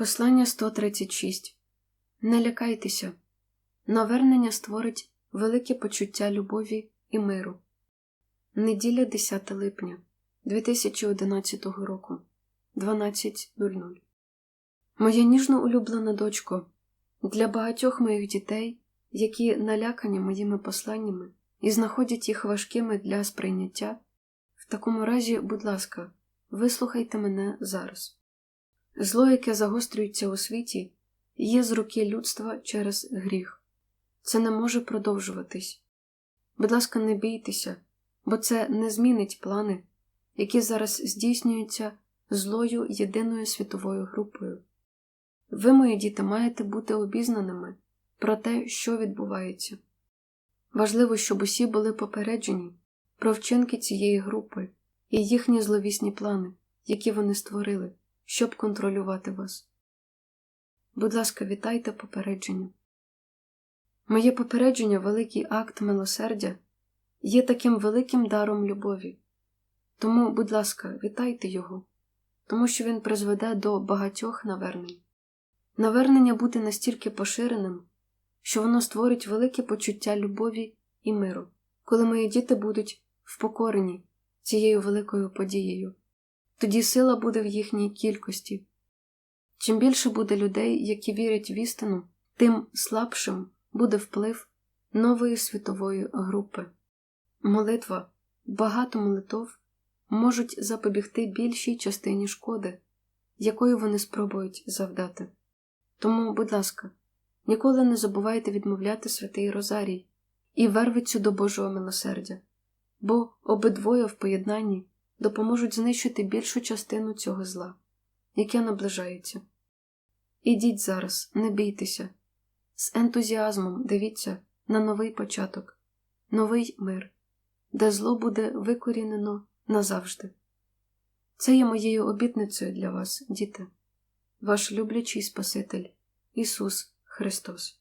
Послання 136 Не лякайтеся. Навернення створить велике почуття любові і миру. Неділя 10 липня 2011 року 12.00 Моя ніжно улюблена дочко, для багатьох моїх дітей, які налякані моїми посланнями і знаходять їх важкими для сприйняття, в такому разі, будь ласка, вислухайте мене зараз. Зло, яке загострюється у світі, є з руки людства через гріх. Це не може продовжуватись. Будь ласка, не бійтеся, бо це не змінить плани, які зараз здійснюються злою єдиною світовою групою. Ви, мої діти, маєте бути обізнаними про те, що відбувається. Важливо, щоб усі були попереджені про вчинки цієї групи і їхні зловісні плани, які вони створили щоб контролювати вас. Будь ласка, вітайте попередження. Моє попередження, великий акт милосердя, є таким великим даром любові. Тому, будь ласка, вітайте його, тому що він призведе до багатьох навернень. Навернення буде настільки поширеним, що воно створить велике почуття любові і миру, коли мої діти будуть впокорені цією великою подією тоді сила буде в їхній кількості. Чим більше буде людей, які вірять в істину, тим слабшим буде вплив нової світової групи. Молитва, багато молитов можуть запобігти більшій частині шкоди, якої вони спробують завдати. Тому, будь ласка, ніколи не забувайте відмовляти святий Розарій і вервицю до Божого милосердя, бо обидвоє в поєднанні допоможуть знищити більшу частину цього зла, яке наближається. Ідіть зараз, не бійтеся, з ентузіазмом дивіться на новий початок, новий мир, де зло буде викорінено назавжди. Це є моєю обітницею для вас, діти, ваш люблячий Спаситель Ісус Христос.